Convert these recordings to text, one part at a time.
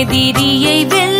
எதிரியை வெல்ல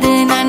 cadena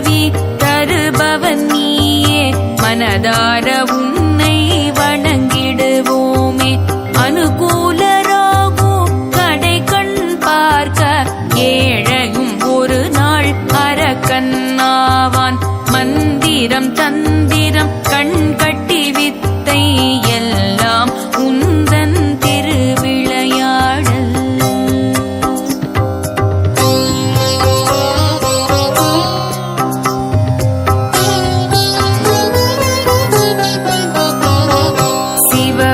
உதவி தருபவன் நீயே. மனதார உன்னை வணங்கிடுவோமே. அனுகூலராகும் கடை கண் பார்க்க. ஏழையும் ஒரு நாள் அரக்கன்னாவான் மந்திரம் தன்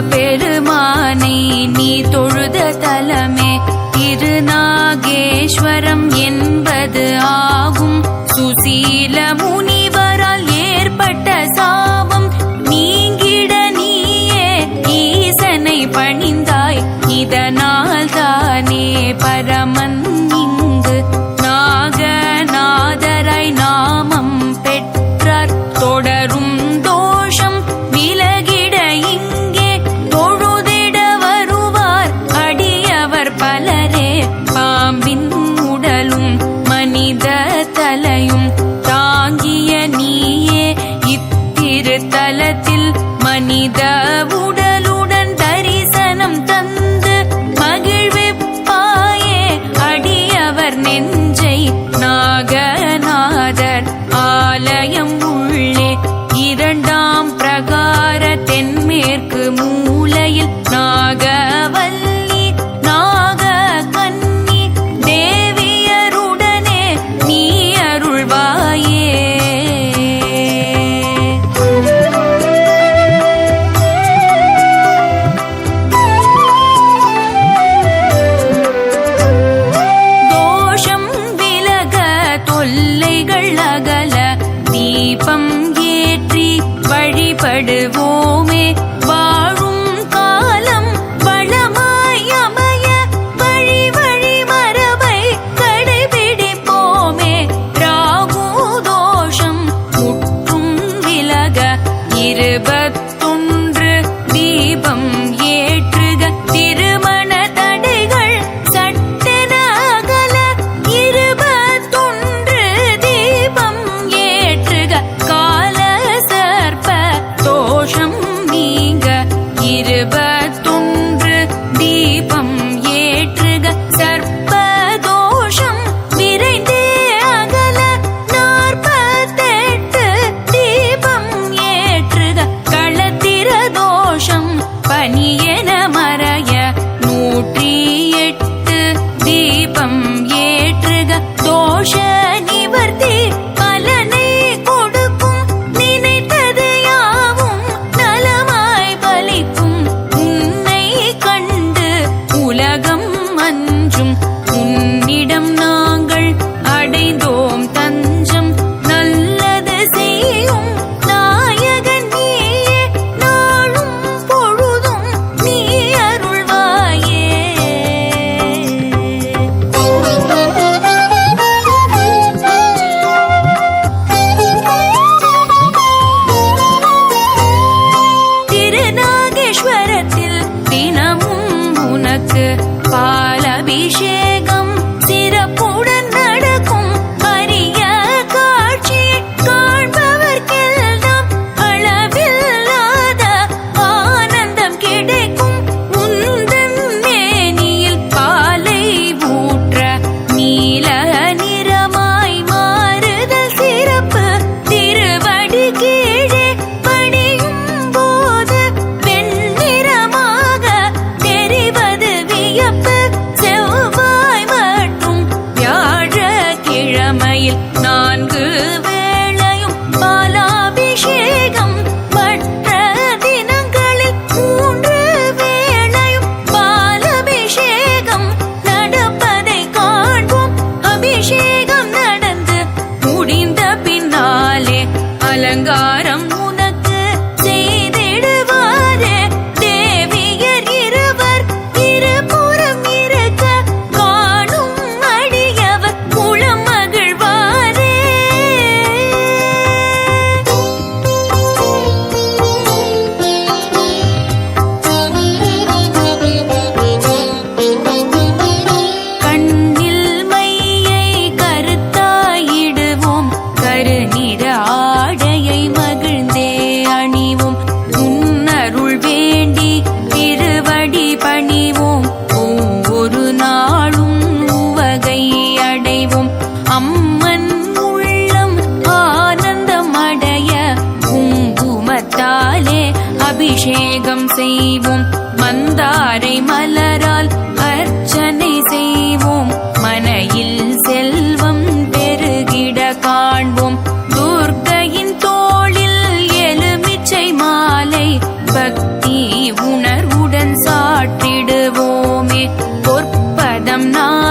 பெருமானை நீ தொழுத தலமே திருநாகேஸ்வரம் என்பது ஆகும். சுசீல முனி மலையும்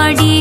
ಮಾಡಿ